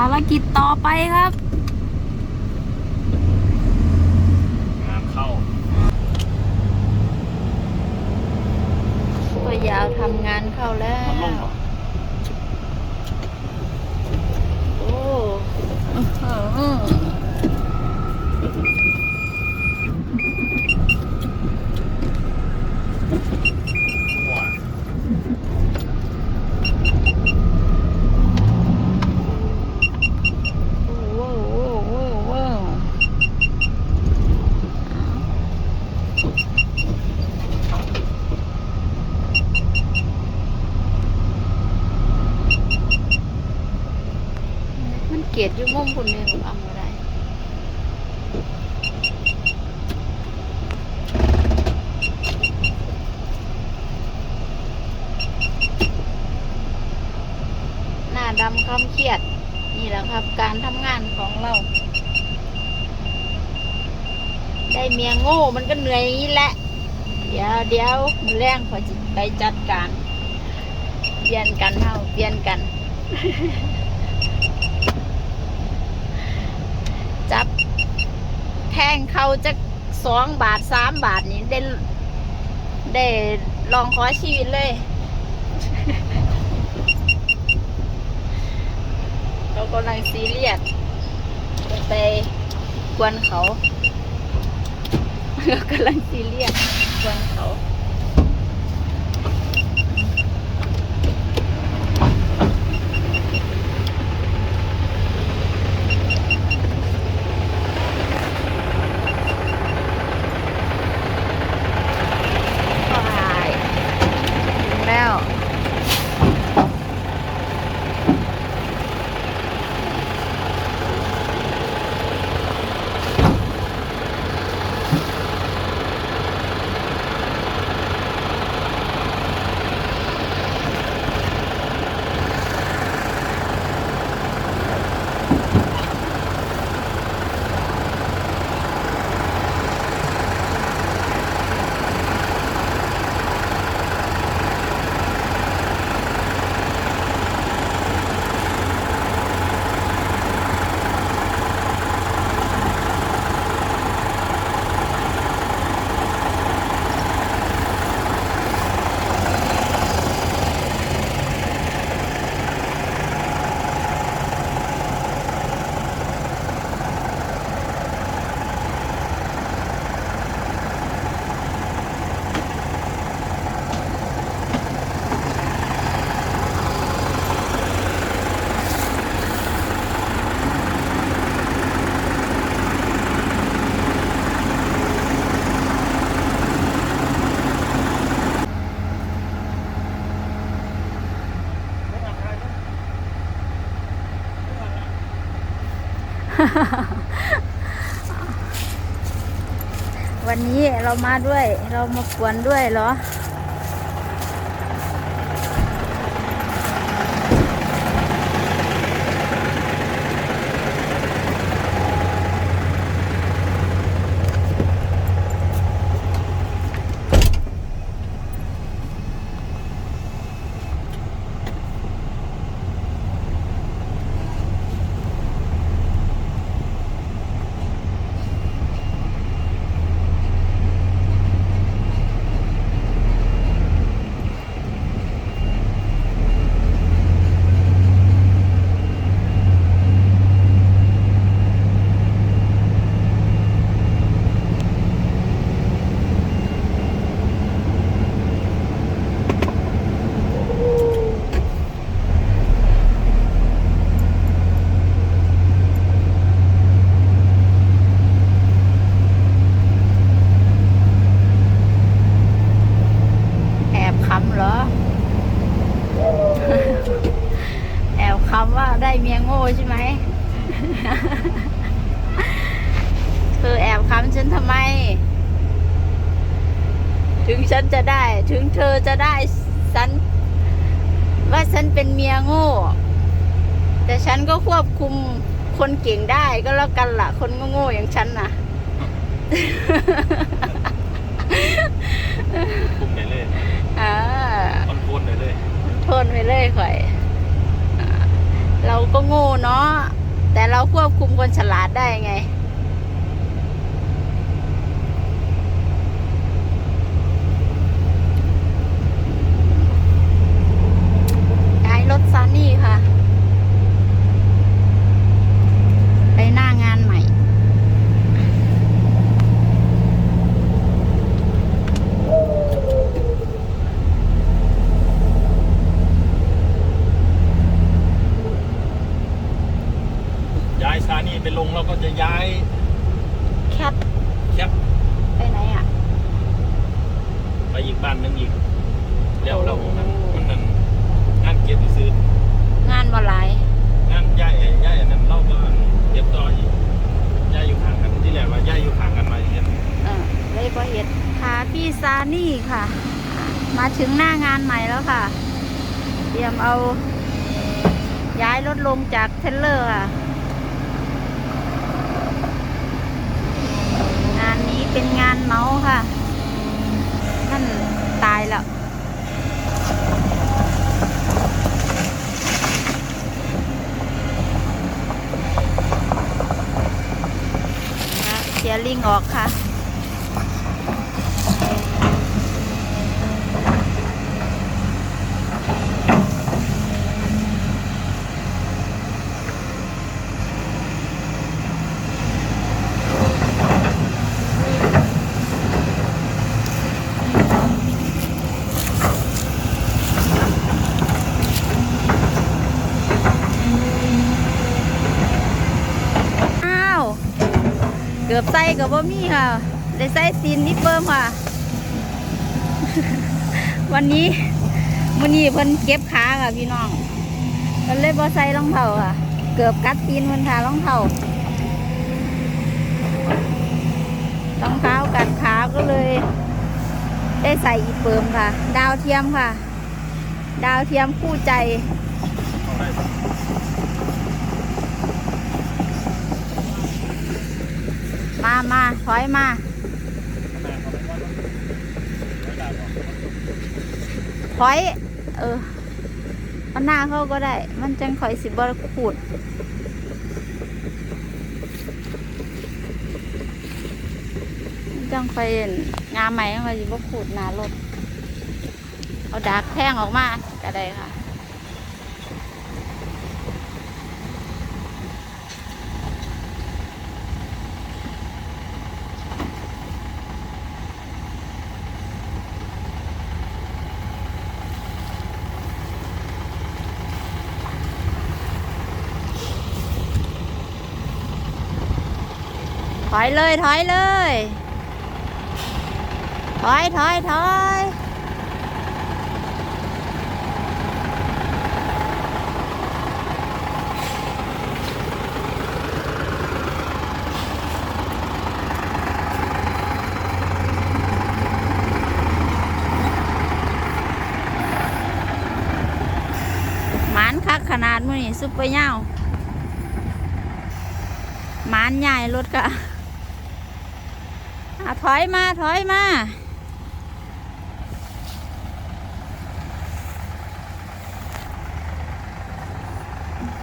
ารกิจต่อไปครับ งานเข้า ตัวยาวทำงานเข้าแล้ว มันลงเหรอโอ้อื้อหือ ว้า โว้วโว้วโว้วโว้วมันเกลียดอยู่มุมคนเนี่ยผมเอามาได้ หน้าดำคำเครียด นะครับ การทำงานของเรา ได้เมียโง่มันก็เหนื่อยอย่างนี้แหละ เดี๋ยวเดี๋ยวมือแรงขอจิไปจัดการเปลี่ยนกันเท่าเปลี่ยนกัน จับแทงเขาจะสองบาทสามบาทนี่ได้ได้ลองขอชีวิตเลย เรากำลังซีเรียสจะไปกวนเขา เรากำลังซีเรียสกวนเขา ไปถึงแล้ว วันนี้เรามาด้วย เรามาขวนด้วยเหรอ เมียโง่ใช่ไหม เธอแอบคำฉันทำไม ถึงฉันจะได้ ถึงเธอจะได้ฉัน ว่าฉันเป็นเมียโง่ แต่ฉันก็ควบคุมคนเก่งได้ก็แล้วกันละ่ะ คนโง่ๆอย่างฉันน่ะคุมไปเลยอ่า คอนโทรลไปเลยทนไปเลยข่อยอ่า เราก็โง่เนาะแต่เราควบคุมคนฉลาดได้ไง ย้ายรถซานี่ค่ะ ไปหน้างานใหม่ ย้ายซานี่ไปลงเราก็จะย้าย แคท แคป ไปไหนอะ ไปอีกบ้านหนึงอีกแล้วเรามันมันนั่นงานเก็บซื้องานมาหลาย งานย้ายย้ายอันนั้นเราก็เก็บต่ออีกย้ายอยู่ห่างกันที่แรกว่าย้ายอยู่ห่างกันมาอย่างเงี้ย เอ อเลยพอเห็ดพาพี่ซานี่ค่ะ มาถึงหน้างานใหม่แล้วค่ะ เตรียมเอา ย้ายรถลงจากเทรลเลอร์ค่ะ งานนี้เป็นงานเมาส์ค่ะ ท่านตายแล้วเสียลิงออกค่ะ อ้าว เกือบใส่กับว่มีค่ะ ได้ใส่ซีนนิดเบิ่มค่ะ วันนี้มื้อนี้เพิ่นเก็บขาค่ะพี่น้องเพิ่นเลยบ่ใส่รองเท้าค่ะ เกือบกัดตีนเพิ่นค่ะรองเท้ารองเท้ากัดขาก็เลย ได้ใส่อีเปิมค่ะ ดาวเทียมค่ะ ดาวเทียมคู่ใจ เอาได้ มามาถอยมา ถอย เออเอาหน้าเขาก็ได้ มันจังข่อยสิบขูดจังข่อยงามใหม่ข่อยสิบขูดหน้ารถเอาดากแท่งออกมาก็ได้ค่ะ ถอยเลยถอยเลย ถอยถอยถอยหมานคักขนาดมือนี่ซุปเปอร์เน่ามานใหญ่รถกะ อถอยมาถอยมา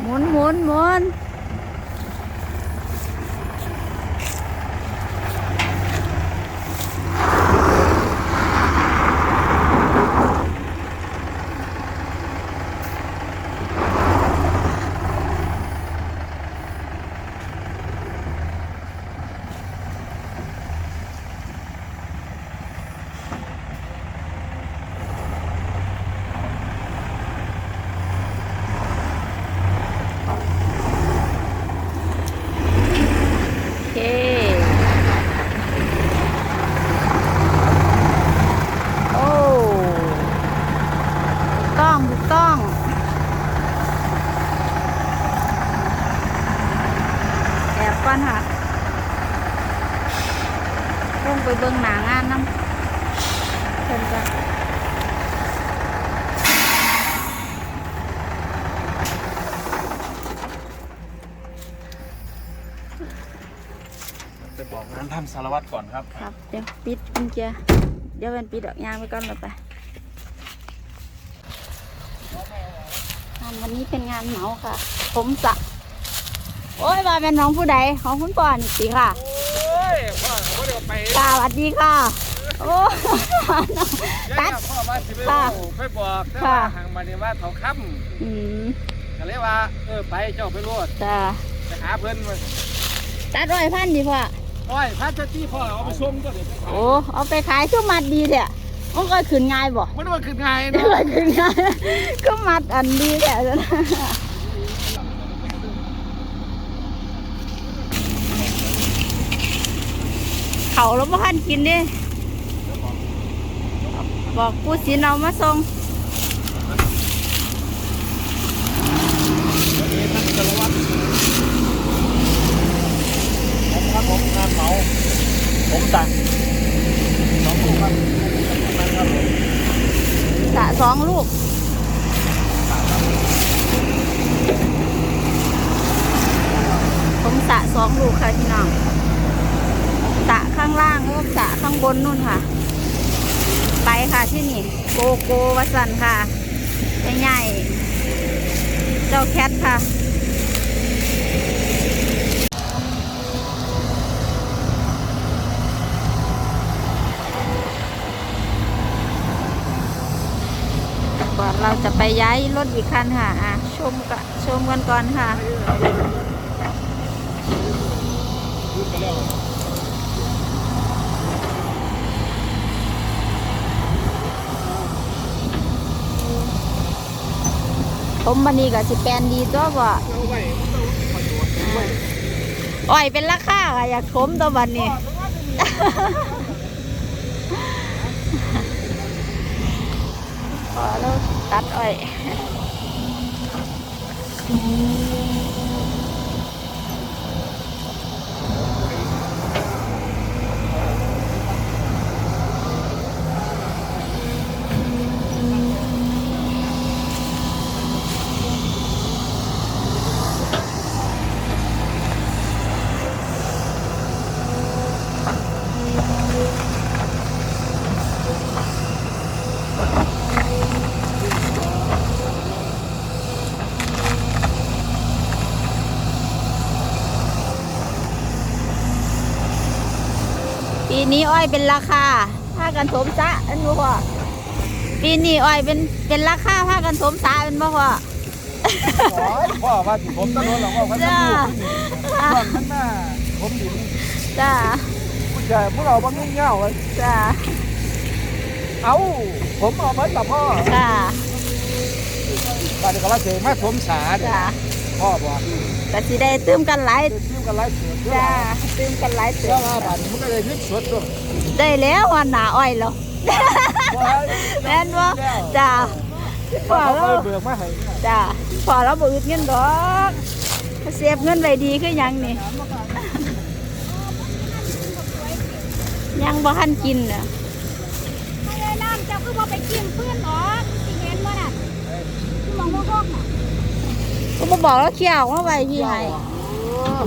หมุนหมุนหมุนโอเค โอ้ถูกต้องถูกต้อง แอบก่อนค่ะลงไปเบิ่งหนางานน้ำเพิ่นกันไปบอกงานท่านสารวัตรก่อนครับ ครับ เดี๋ยวปิดกุญแจเดี๋ยวเป็นปิดดอกยางไปก่อนเลยไปนั่นวันนี้เป็นงานเหมาค่ะ ผมสระ โอ้ยมาเป็นน้องผู้ใดของคุณป่อนสิค่ะโอ้ยพ่อเขาเดี๋ยวไปค่ะสวัสดีค่ะ โอ้ ตัดพ่อมาสิไปค่ะไปบอกแต่ค่ะว่าห่างมาเนี่ยว่าเขาค้อืมำก็เลยว่า เออไปเจ้าไปรวดจ้าไปหาเพิ่นมาตัดร้อยพันดีพ่อโอ้ยพระเจ้าที่พ่อเอาไปส่งก็เดี๋ยวไปขายโอ้เอาไปขายชั่วมัดดีเถอะมันก็ขึ้นง่ายบ่มันว่าคือไงเดี๋ยวเนาะก็ขึ้นง่ายก็มัดอันดีแหละ เขาแล้วพ่ทันกินดิบอกกูสินเอามาส่งวันนี้ท่านสารวัตรผมครับผมงานเหมาผมสั่งสองลูกครับนะครับผมสะสองลูกผมสะสองลูกค่ะพี่น้องสะข้างล่างแล้วก็ สะข้างบนนู่นค่ะ ไปค่ะที่นี่ โกโกวัสันค่ะใหญ่ๆเจ้าแคทค่ะก่อนเราจะไปย้ายรถอีกคันค่ะ อะ ชมกะชมกันก่อนค่ะ พูดไปแล้วผมบันนี้กับสิแปลนดีตัวบ่เอาไว้เอาประโยชน์ไว้อ้อยเป็นราคาค่ะอยากผมตัวบันนี้พอแล้วตัดอ้อย นี้อ้อยเป็นราคาผ้ากันสมซะอันบ่พ่อปีนี้อ้อยเป็นเป็นราคาผ้ากันสมซะเป็นบ่พ่อโอ้ยพ่อว่าสิผมต้องโดนหรอกว่าพันธุ์จ้าลูกนี่ก่อนมันหน้าผมดินจ้าผู้ชายพวกเราบางงุ่งเง่าไว้จ้าเอ้าผมเอามากับพ่อจ้าบ้านนี้ก็รักเสกมาผมสาเนี่ยจ้าพ่อบอก ก็สิได้ตื้มกันหลายเด็กยิ้มกันไล่เสือเพื่อจ้าตื้มกันหลายเสืเสืออว่าบาทมันก็เลยนึกสดด้วยได้แล้ววันหนาอ้อยแล้วแม่นบ่จ้าพอเขาแล้วเบิกมาให้จ้าพอแล้วบ่อึดเงินดอกเสียบเงินไว้ดีคือหยังนี่ ยังบ่ทันกินน่ะไม่ได้น้ำเจ้าคือว่ไปกินเพื่อนหรอสิเห็นว่าน่ะที่มองว่าพวกน่ะ ก็บ่บอกแล้วเคี่ยวมาไว้พี่ให้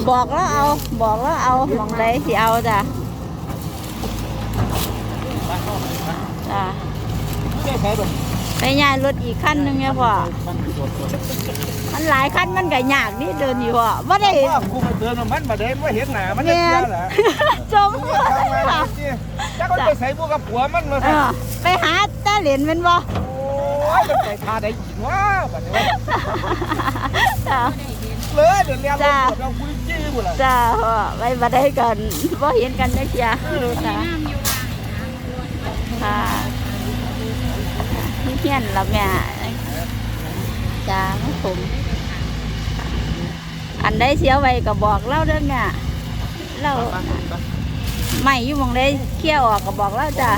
บอกแล้วเอา บอกแล้วเอาหมองใดสิเอาจ้ะจ้ะไม่ได้ใช้แบบไปย้ายรถอีกคันหนึงเนี่ยพ่อมันเป็นตัวตัวมันหลายคันมันก็ยากนี่เดินอยู่พ่อบ่ได้พ่อกูมาเตือนมันมาเดินว่าเห็นหนามันจะแม่เชื่อนแหละจมมึงอย่าทำงานจริงๆถ้าเขาไปใส่พวกกับผัวมันมาเออไปหาตาเหรียญแมันบ่โอ้ยมันใส่ทาได้ อีกว่าแบบนี้จ้ะเลยเดี๋ยวเรียนเราปวดเราคุยจี้หมดเลยจ้าพ่อไปบ่ได้กันบ่เห็นกันจักเที่ยจ้ะน้ำอยู่ว่างค่ะนี่เพี้ยนละแม่จ้าครับผมอันได้เสียไว้ก็บอกเล่าเด้อแม่เล่าไม่อยู่หมองได้เคี่ยวออกก็บอกเล่าจ้า